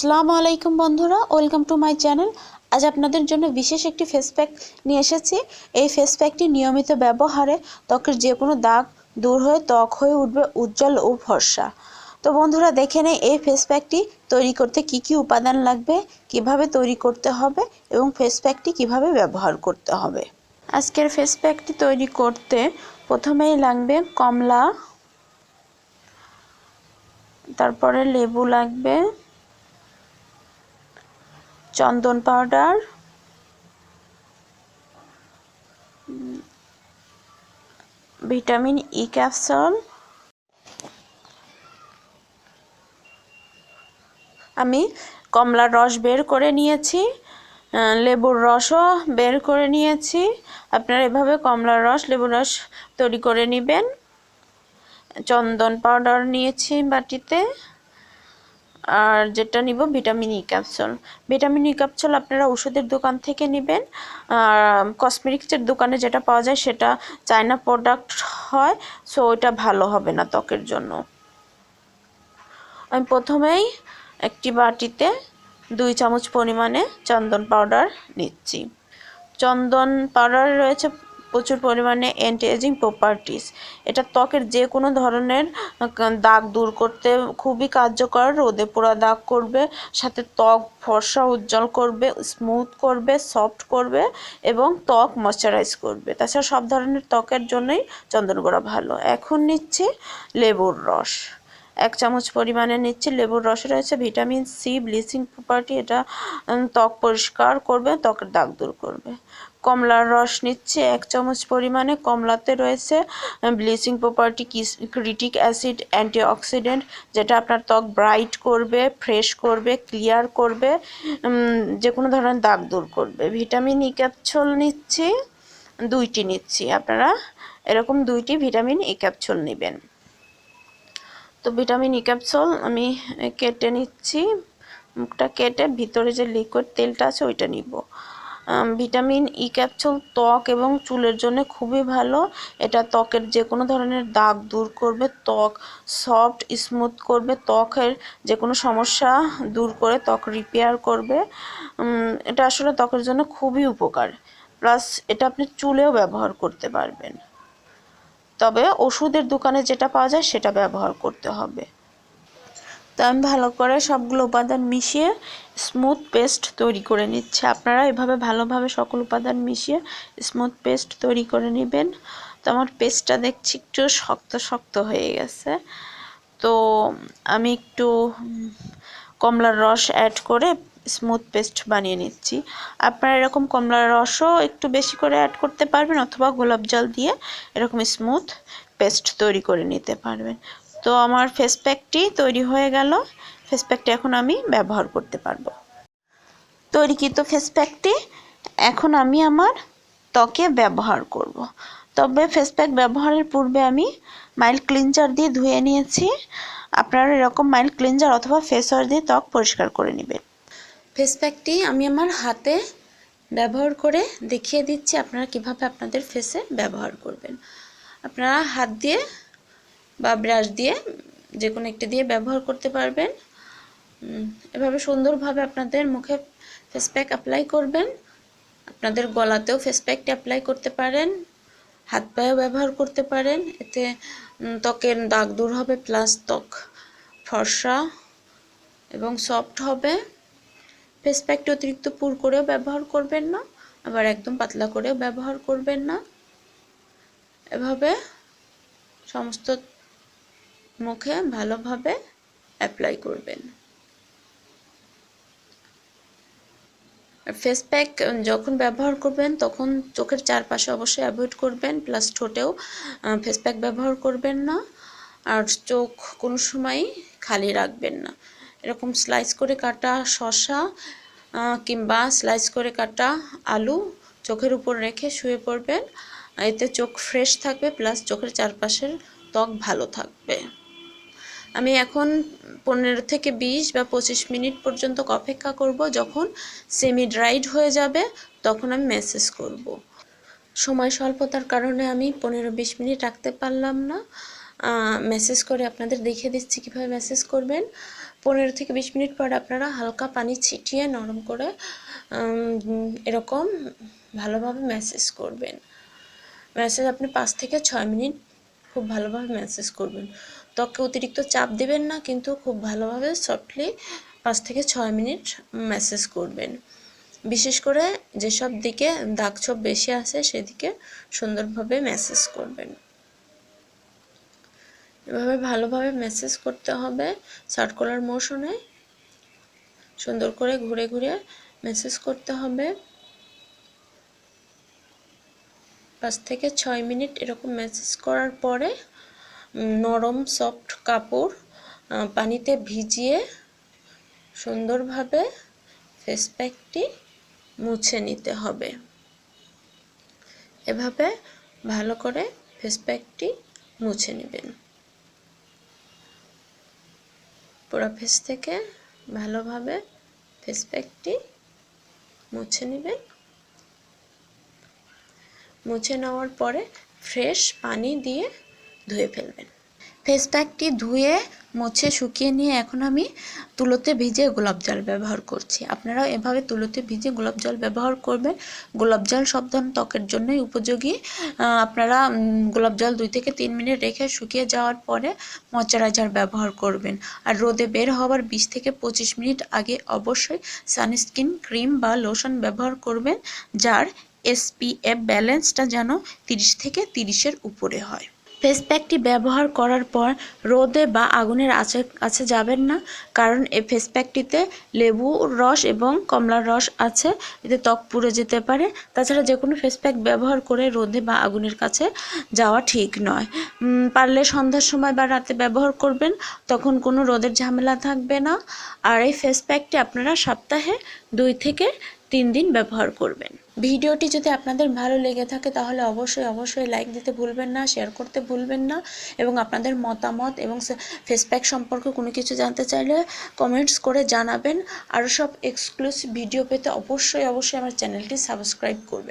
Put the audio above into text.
আসসালামু আলাইকুম বন্ধুরা, ওয়েলকাম টু মাই চ্যানেল। আজ আপনাদের জন্য বিশেষ একটি ফেস প্যাক নিয়ে এসেছি। এই ফেস প্যাকটি নিয়মিত ব্যবহারে ত্বকের যে কোনো দাগ দূর হয়ে ত্বক হয়ে উঠবে উজ্জ্বল ও ফর্সা। তো বন্ধুরা, দেখে নেই এই ফেস প্যাকটি তৈরি করতে কি কি উপাদান লাগবে, কীভাবে তৈরি করতে হবে এবং ফেস প্যাকটি কীভাবে ব্যবহার করতে হবে। আজকের ফেস প্যাকটি তৈরি করতে প্রথমেই লাগবে কমলা, তারপরে লেবু লাগবে চন্দন পাউডার, ভিটামিন ই ক্যাপসুল, আমি কমলার রস বের করে নিয়েছি লেবুর রসও বের করে নিয়েছি। আপনারা এভাবে কমলার রস, লেবুর রস তৈরি করে নেবেন। চন্দন পাউডার নিয়েছি বাটিতে। আর যেটা নিব vitamin E capsule. Vitamin E capsule আপনারা ওষুধের দোকান থেকে নেবেন। আর কসমেটিক্সের দোকানে যেটা পাওয়া যায় সেটা চায়না প্রোডাক্ট হয় সো ওইটা ভালো হবে না ত্বকের জন্য। আমি প্রথমেই একটি বাটিতে দুই চামচ পরিমাণে চন্দন পাউডার নিচ্ছি। চন্দন পাউডার রয়েছে প্রচুর পরিমাণে অ্যান্টি এজিং প্রপার্টিস এটা ত্বকের যে কোনো ধরনের দাগ দূর করতে খুবই কার্যকর, রোদে পোড়া দাগ করবে, সাথে ত্বক ফর্সা উজ্জ্বল করবে স্মুথ করবে সফট করবে এবং ত্বক ময়শ্চারাইজ করবে। তাছাড়া সব ধরনের ত্বকের জন্যই চন্দন গোড়া ভালো। এখন নিচ্ছি লেবুর রস। এক চামচ পরিমাণে নিচ্ছি লেবুর রসে। রয়েছে ভিটামিন সি, ব্লিচিং প্রপার্টি এটা ত্বক পরিষ্কার করবে, ত্বকের দাগ দূর করবে। কমলার রস নিচ্ছে, এক চামচ পরিমাণে কমলাতে রয়েছে ব্লিচিং প্রপার্টি ক্রিটিক অ্যাসিড অ্যান্টিঅক্সিডেন্ট যেটা আপনার ত্বক ব্রাইট করবে ফ্রেশ করবে ক্লিয়ার করবে যে কোনো ধরনের দাগ দূর করবে। ভিটামিন ই ক্যাপসুল নিচ্ছি, দুইটি নিচ্ছি আপনারা, এরকম দুইটি ভিটামিন ই ক্যাপসুল নেবেন। তো ভিটামিন ই ক্যাপসুল আমি কেটে নিচ্ছি, মুখটা কেটে ভিতরে যে লিকুইড তেলটা আছে ওইটা নিব। ভিটামিন ই ক্যাপসুল ত্বক এবং চুলের জন্য খুবই ভালো। এটা ত্বকের যে কোনো ধরনের দাগ দূর করবে, ত্বক সফট স্মুথ করবে, ত্বকের যে কোনো সমস্যা দূর করে ত্বক রিপেয়ার করবে। এটা আসলে ত্বকের জন্য খুবই উপকার। প্লাস এটা আপনি চুলেও ব্যবহার করতে পারবেন। তবে ওষুধের দোকানে যেটা পাওয়া যায় সেটা ব্যবহার করতে হবে। তো আমি ভালো করে সবগুলো উপাদান মিশিয়ে স্মুথ পেস্ট তৈরি করে নিচ্ছি। আপনারা এভাবে ভালোভাবে সকল উপাদান মিশিয়ে স্মুথ পেস্ট তৈরি করে নেবেন। তো আমার পেস্টটা দেখছি একটু শক্ত শক্ত হয়ে গেছে। তো আমি একটু কমলার রস অ্যাড করে স্মুথ পেস্ট বানিয়ে নিচ্ছি। আপনারা এরকম কমলার রসও একটু বেশি করে অ্যাড করতে পারবেন অথবা গোলাপ জল দিয়ে এরকম স্মুথ পেস্ট তৈরি করে নিতে পারবেন। তো আমার ফেস প্যাকটি তৈরি হয়ে গেল। ফেস প্যাকটি এখন আমি ব্যবহার করতে পারব। তৈরিকৃত ফেস প্যাকটি এখন আমি আমার ত্বকে ব্যবহার করব। তবে ফেস প্যাক ব্যবহারের পূর্বে আমি মাইল্ড ক্লিনজার দিয়ে ধুয়ে নিয়েছি। আপনারা এরকম মাইল্ড ক্লিনজার অথবা ফেস ওয়াশ দিয়ে ত্বক পরিষ্কার করে নেবেন। ফেস প্যাকটি আমি আমার হাতে ব্যবহার করে দেখিয়ে দিচ্ছি আপনারা কীভাবে আপনাদের ফেসে ব্যবহার করবেন। আপনারা হাত দিয়ে বা ব্রাশ দিয়ে যে কোনো একটি দিয়ে ব্যবহার করতে পারবেন। এভাবে সুন্দরভাবে আপনাদের মুখে ফেস প্যাক অ্যাপ্লাই করবেন। আপনাদের গলাতেও ফেস প্যাকটি অ্যাপ্লাই করতে পারেন। হাত পায়েও ব্যবহার করতে পারেন। এতে ত্বকের দাগ দূর হবে প্লাস ত্বক ফর্সা এবং সফট হবে। ফেস প্যাকটি অতিরিক্ত পুর করেও ব্যবহার করবেন না, আবার একদম পাতলা করেও ব্যবহার করবেন না। এভাবে সমস্ত মুখে ভালোভাবে অ্যাপ্লাই করবেন। ফেস প্যাক যখন ব্যবহার করবেন, তখন চোখের চারপাশে অবশ্যই অ্যাভয়েড করবেন প্লাস ঠোঁটেও ফেস প্যাক ব্যবহার করবেন না। আর চোখ কোনো সময় খালি রাখবেন না। এরকম স্লাইস করে কাটা শশা কিংবা স্লাইস করে কাটা আলু চোখের উপর রেখে শুয়ে পড়বেন। এতে চোখ ফ্রেশ থাকবে প্লাস চোখের চারপাশের ত্বক ভালো থাকবে। আমি এখন পনেরো থেকে বিশ বা পঁচিশ মিনিট পর্যন্ত অপেক্ষা করব। যখন সেমি ড্রাইড হয়ে যাবে, তখন আমি মেসেজ করব। সময় স্বল্পতার কারণে আমি পনেরো বিশ মিনিট রাখতে পারলাম না। মেসেজ করে আপনাদের দেখিয়ে দিচ্ছি কীভাবে মেসেজ করবেন। পনেরো থেকে বিশ মিনিট পর আপনারা হালকা পানি ছিটিয়ে নরম করে এরকম ভালোভাবে মেসেজ করবেন। মেসেজ আপনি পাঁচ থেকে ছয় মিনিট খুব ভালোভাবে মেসেজ করবেন। ত্বকে অতিরিক্ত চাপ দিবেন না, কিন্তু খুব ভালোভাবে সফটলি পাঁচ থেকে ছয় মিনিট ম্যাসেজ করবেন। বিশেষ করে যেসব দিকে দাগ ছোপ বেশি আছে, সেদিকে সুন্দরভাবে ম্যাসেজ করবেন। এভাবে ভালোভাবে ম্যাসেজ করতে হবে সার্কুলার মোশনে সুন্দর করে ঘুরে ঘুরে ম্যাসেজ করতে হবে। পাঁচ থেকে ছয় মিনিট এরকম ম্যাসেজ করার পরে নরম সফট কাপড় পানিতে ভিজিয়ে সুন্দরভাবে ফেস প্যাকটি মুছে নিতে হবে। এভাবে ভালো করে ফেস প্যাকটি মুছে নেবেন। পুরো ফেস থেকে ভালোভাবে ফেস প্যাকটি মুছে নেবেন। মুছে নেওয়ার পরে ফ্রেশ পানি দিয়ে ধুয়ে ফেলবেন। ফেস প্যাকটি ধুয়ে, মুছে, শুকিয়ে নিয়ে এখন আমি তুলোতে ভিজে গোলাপ জল ব্যবহার করছি। আপনারাও এভাবে তুলোতে ভিজে গোলাপ জল ব্যবহার করবেন। গোলাপ জল সব ত্বকের জন্যই উপযোগী। আপনারা গোলাপ জল দুই থেকে তিন মিনিট রেখে শুকিয়ে যাওয়ার পরে ময়শ্চারাইজার ব্যবহার করবেন। আর রোদে বের হওয়ার বিশ থেকে পঁচিশ মিনিট আগে অবশ্যই সানস্ক্রিন ক্রিম বা লোশন ব্যবহার করবেন, যার এসপিএফ ব্যালেন্সটা যেন তিরিশ থেকে তিরিশের উপরে হয়। ফেস প্যাকটি ব্যবহার করার পর রোদে বা আগুনের আঁচে কাছে যাবেন না, কারণ এই ফেস প্যাকটিতে লেবুর রস এবং কমলার রস আছে, এতে ত্বক পুড়ে যেতে পারে। তাছাড়া যে কোনো ফেস প্যাক ব্যবহার করে রোদে বা আগুনের কাছে যাওয়া ঠিক নয়। পারলে সন্ধ্যার সময় বা রাতে ব্যবহার করবেন, তখন কোনো রোদের ঝামেলা থাকবে না। আর এই ফেস প্যাকটি আপনারা সপ্তাহে দুই থেকে তিন দিন ব্যবহার করবেন। ভিডিওটি যদি আপনাদের ভালো লেগে থাকে, তাহলে অবশ্যই অবশ্যই লাইক দিতে ভুলবেন না শেয়ার করতে ভুলবেন না এবং আপনাদের মতামত এবং ফেসপ্যাক সম্পর্কে কোনো কিছু জানতে চাইলে কমেন্টস করে জানাবেন। আরও সব এক্সক্লুসিভ ভিডিও পেতে অবশ্যই অবশ্যই আমার চ্যানেলটি সাবস্ক্রাইব করবেন।